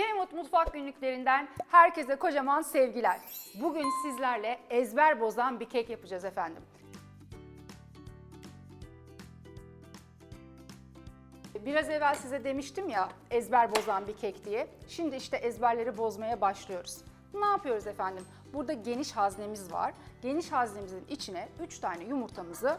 Kmut Mutfak Günlüklerinden herkese kocaman sevgiler. Bugün sizlerle ezber bozan bir kek yapacağız efendim. Biraz evvel size demiştim ya ezber bozan bir kek diye. Şimdi işte ezberleri bozmaya başlıyoruz. Ne yapıyoruz efendim? Burada geniş haznemiz var. Geniş haznemizin içine 3 tane yumurtamızı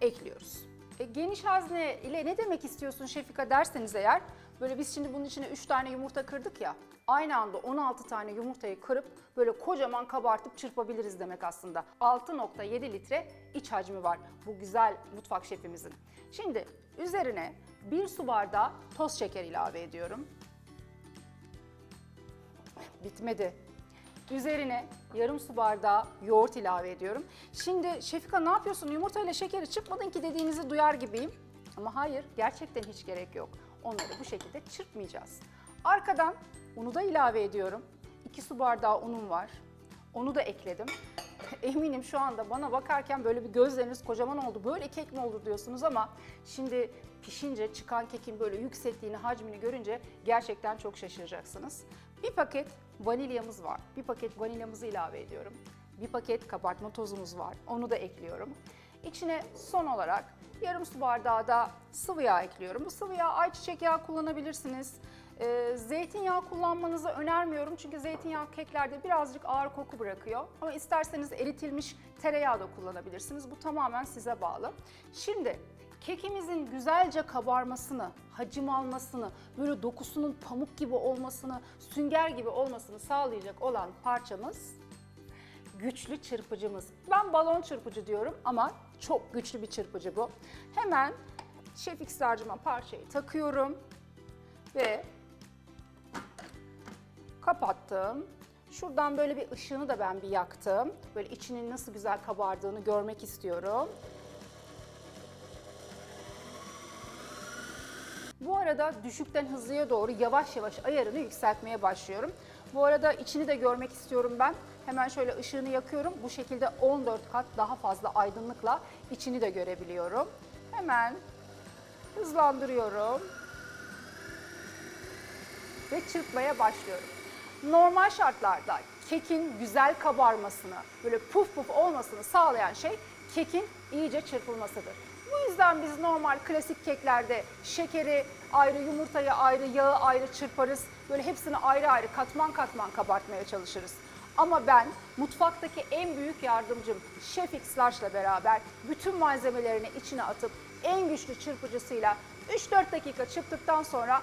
ekliyoruz. E, geniş hazne ile ne demek istiyorsun Şefika derseniz eğer, böyle biz şimdi bunun içine 3 tane yumurta kırdık ya, aynı anda 16 tane yumurtayı kırıp böyle kocaman kabartıp çırpabiliriz demek aslında. 6.7 litre iç hacmi var bu güzel mutfak şefimizin. Şimdi üzerine 1 su bardağı toz şeker ilave ediyorum. Bitmedi. Üzerine yarım su bardağı yoğurt ilave ediyorum. Şimdi Şefika ne yapıyorsun? Yumurtayla şekeri çıkmadın ki dediğinizi duyar gibiyim. Ama hayır, gerçekten hiç gerek yok. Onları bu şekilde çırpmayacağız. Arkadan unu da ilave ediyorum. 2 su bardağı unum var. Onu da ekledim. Eminim şu anda bana bakarken böyle bir gözleriniz kocaman oldu. Böyle kek mi olur diyorsunuz ama şimdi pişince çıkan kekin böyle yüksekliğini, hacmini görünce gerçekten çok şaşıracaksınız. Bir paket vanilyamız var. Bir paket vanilyamızı ilave ediyorum. Bir paket kabartma tozumuz var. Onu da ekliyorum. İçine son olarak yarım su bardağı da sıvı yağ ekliyorum. Bu sıvı yağ ayçiçek yağı kullanabilirsiniz. Ee, zeytinyağı kullanmanızı önermiyorum çünkü zeytinyağı keklerde birazcık ağır koku bırakıyor. Ama isterseniz eritilmiş tereyağı da kullanabilirsiniz. Bu tamamen size bağlı. Şimdi kekimizin güzelce kabarmasını, hacim almasını, böyle dokusunun pamuk gibi olmasını, sünger gibi olmasını sağlayacak olan parçamız güçlü çırpıcımız. Ben balon çırpıcı diyorum ama çok güçlü bir çırpıcı bu. Hemen şef X'larcıma parçayı takıyorum ve kapattım. Şuradan böyle bir ışığını da ben bir yaktım. Böyle içinin nasıl güzel kabardığını görmek istiyorum. Bu arada düşükten hızlıya doğru yavaş yavaş ayarını yükseltmeye başlıyorum. Bu arada içini de görmek istiyorum ben. Hemen şöyle ışığını yakıyorum. Bu şekilde 14 kat daha fazla aydınlıkla içini de görebiliyorum. Hemen hızlandırıyorum ve çırpmaya başlıyorum. Normal şartlarda kekin güzel kabarmasını, böyle puf puf olmasını sağlayan şey kekin iyice çırpılmasıdır. Bu yüzden biz normal klasik keklerde şekeri ayrı, yumurtayı ayrı, yağı ayrı çırparız. Böyle hepsini ayrı ayrı katman katman kabartmaya çalışırız. Ama ben mutfaktaki en büyük yardımcım Chef X Large'la beraber bütün malzemelerini içine atıp en güçlü çırpıcısıyla 3-4 dakika çırptıktan sonra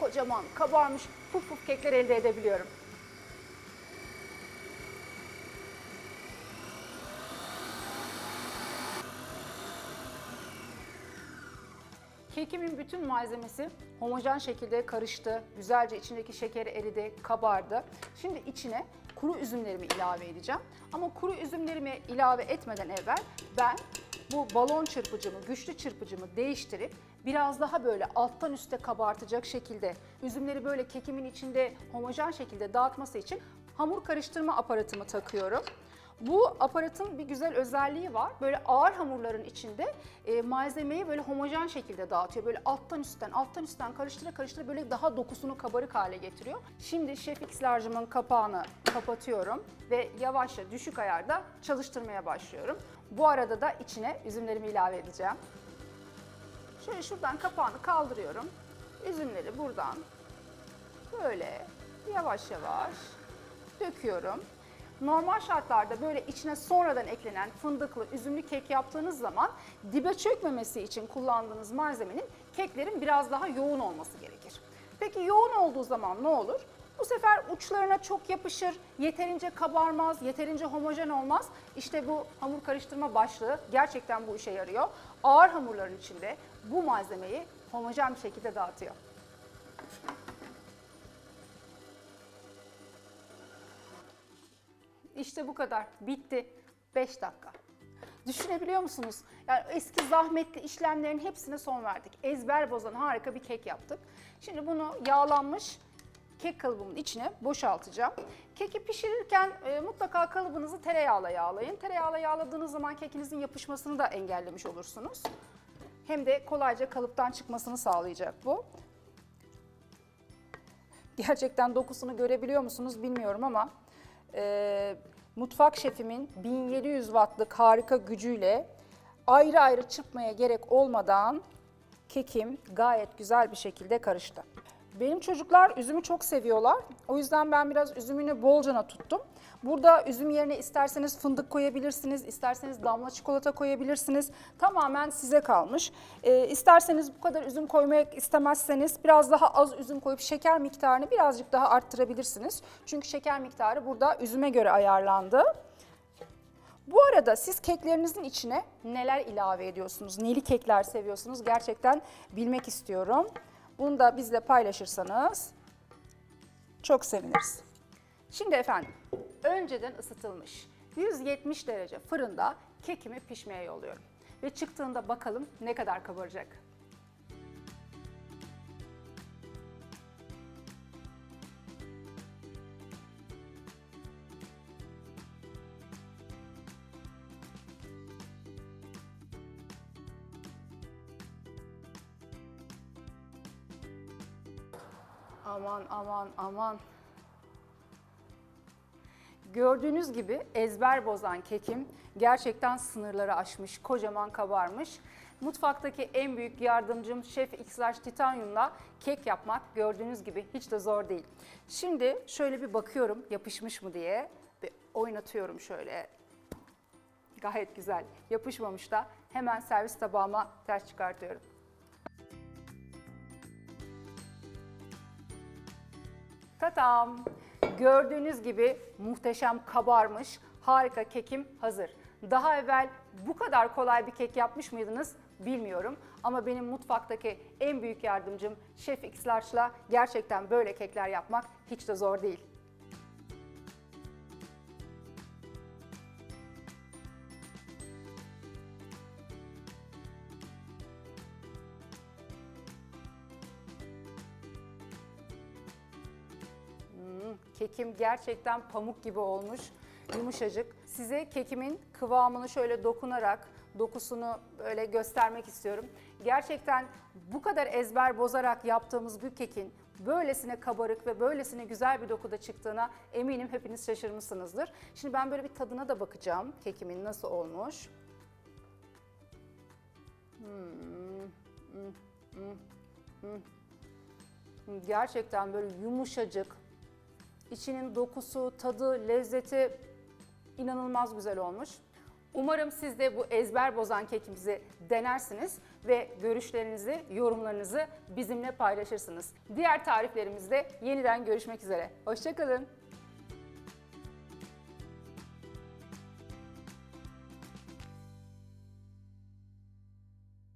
kocaman kabarmış puf puf kekler elde edebiliyorum. Kekimin bütün malzemesi homojen şekilde karıştı. Güzelce içindeki şekeri eridi, kabardı. Şimdi içine kuru üzümlerimi ilave edeceğim. Ama kuru üzümlerimi ilave etmeden evvel ben bu balon çırpıcımı, güçlü çırpıcımı değiştirip biraz daha böyle alttan üste kabartacak şekilde üzümleri böyle kekimin içinde homojen şekilde dağıtması için hamur karıştırma aparatımı takıyorum. Bu aparatın bir güzel özelliği var. Böyle ağır hamurların içinde e, malzemeyi böyle homojen şekilde dağıtıyor. Böyle alttan üstten, alttan üstten karıştıra karıştıra böyle daha dokusunu kabarık hale getiriyor. Şimdi Chef X Large'ımın kapağını kapatıyorum ve yavaşça düşük ayarda çalıştırmaya başlıyorum. Bu arada da içine üzümlerimi ilave edeceğim. Şöyle şuradan kapağını kaldırıyorum. Üzümleri buradan böyle yavaş yavaş döküyorum. Normal şartlarda böyle içine sonradan eklenen fındıklı, üzümlü kek yaptığınız zaman dibe çökmemesi için kullandığınız malzemenin keklerin biraz daha yoğun olması gerekir. Peki yoğun olduğu zaman ne olur? Bu sefer uçlarına çok yapışır, yeterince kabarmaz, yeterince homojen olmaz. İşte bu hamur karıştırma başlığı gerçekten bu işe yarıyor. Ağır hamurların içinde bu malzemeyi homojen bir şekilde dağıtıyor. İşte bu kadar. Bitti. 5 dakika. Düşünebiliyor musunuz? Yani eski zahmetli işlemlerin hepsine son verdik. Ezber bozan harika bir kek yaptık. Şimdi bunu yağlanmış kek kalıbımın içine boşaltacağım. Keki pişirirken e, mutlaka kalıbınızı tereyağla yağlayın. Tereyağla yağladığınız zaman kekinizin yapışmasını da engellemiş olursunuz. Hem de kolayca kalıptan çıkmasını sağlayacak bu. Gerçekten dokusunu görebiliyor musunuz bilmiyorum ama e, mutfak şefimin 1700 wattlık harika gücüyle ayrı ayrı çırpmaya gerek olmadan kekim gayet güzel bir şekilde karıştı. Benim çocuklar üzümü çok seviyorlar. O yüzden ben biraz üzümünü bolcana tuttum. Burada üzüm yerine isterseniz fındık koyabilirsiniz, isterseniz damla çikolata koyabilirsiniz. Tamamen size kalmış. Ee, isterseniz bu kadar üzüm koymak istemezseniz biraz daha az üzüm koyup şeker miktarını birazcık daha arttırabilirsiniz. Çünkü şeker miktarı burada üzüme göre ayarlandı. Bu arada siz keklerinizin içine neler ilave ediyorsunuz? Neli kekler seviyorsunuz? Gerçekten bilmek istiyorum. Bunu da bizle paylaşırsanız çok seviniriz. Şimdi efendim, önceden ısıtılmış 170 derece fırında kekimi pişmeye yolluyorum. Ve çıktığında bakalım ne kadar kabaracak. Aman aman aman. Gördüğünüz gibi ezber bozan kekim gerçekten sınırları aşmış, kocaman kabarmış. Mutfaktaki en büyük yardımcım Şef Xlash Titanium'la kek yapmak gördüğünüz gibi hiç de zor değil. Şimdi şöyle bir bakıyorum yapışmış mı diye bir oynatıyorum şöyle. Gayet güzel. Yapışmamış da hemen servis tabağıma ters çıkartıyorum. Tatam! Gördüğünüz gibi muhteşem kabarmış, harika kekim hazır. Daha evvel bu kadar kolay bir kek yapmış mıydınız bilmiyorum. Ama benim mutfaktaki en büyük yardımcım Şef X Large'la gerçekten böyle kekler yapmak hiç de zor değil. Kekim gerçekten pamuk gibi olmuş, yumuşacık. Size kekimin kıvamını şöyle dokunarak, dokusunu böyle göstermek istiyorum. Gerçekten bu kadar ezber bozarak yaptığımız bu kekin böylesine kabarık ve böylesine güzel bir dokuda çıktığına eminim hepiniz şaşırmışsınızdır. Şimdi ben böyle bir tadına da bakacağım kekimin nasıl olmuş. Hmm, hmm, hmm, hmm. Gerçekten böyle yumuşacık, İçinin dokusu, tadı, lezzeti inanılmaz güzel olmuş. Umarım siz de bu ezber bozan kekimizi denersiniz ve görüşlerinizi, yorumlarınızı bizimle paylaşırsınız. Diğer tariflerimizde yeniden görüşmek üzere. Hoşçakalın.